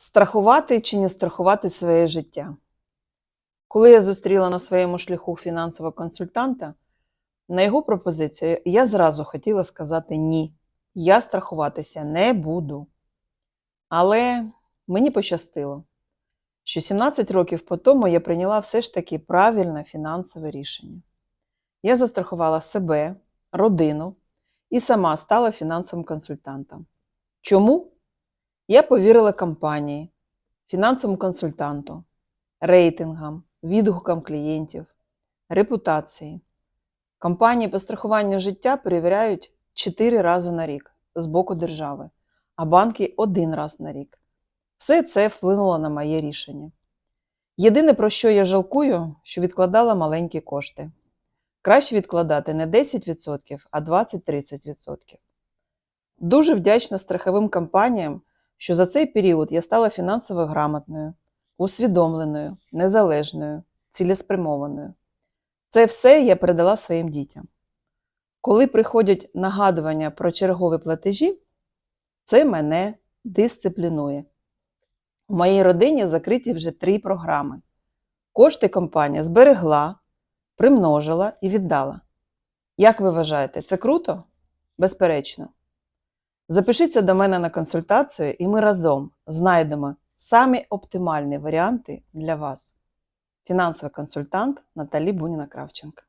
Страхувати чи не страхувати своє життя? Коли я зустріла на своєму шляху фінансового консультанта, на його пропозицію я зразу хотіла сказати ні, я страхуватися не буду. Але мені пощастило, що 17 років по тому я прийняла все ж таки правильне фінансове рішення. Я застрахувала себе, родину і сама стала фінансовим консультантом. Чому? Я повірила компанії, фінансовому консультанту, рейтингам, відгукам клієнтів, репутації. Компанії по страхуванню життя перевіряють 4 рази на рік з боку держави, а банки один раз на рік. Все це вплинуло на моє рішення. Єдине, про що я жалкую, що відкладала маленькі кошти. Краще відкладати не 10%, а 20-30%. Дуже вдячна страховим компаніям, що за цей період я стала фінансово грамотною, усвідомленою, незалежною, цілеспрямованою. Це все я передала своїм дітям. Коли приходять нагадування про чергові платежі, це мене дисциплінує. У моїй родині закриті вже три програми. Кошти компанія зберегла, примножила і віддала. Як ви вважаєте, це круто? Безперечно. Запишіться до мене на консультацію, і ми разом знайдемо самі оптимальні варіанти для вас. Фінансовий консультант Наталі Буніна Кравченка.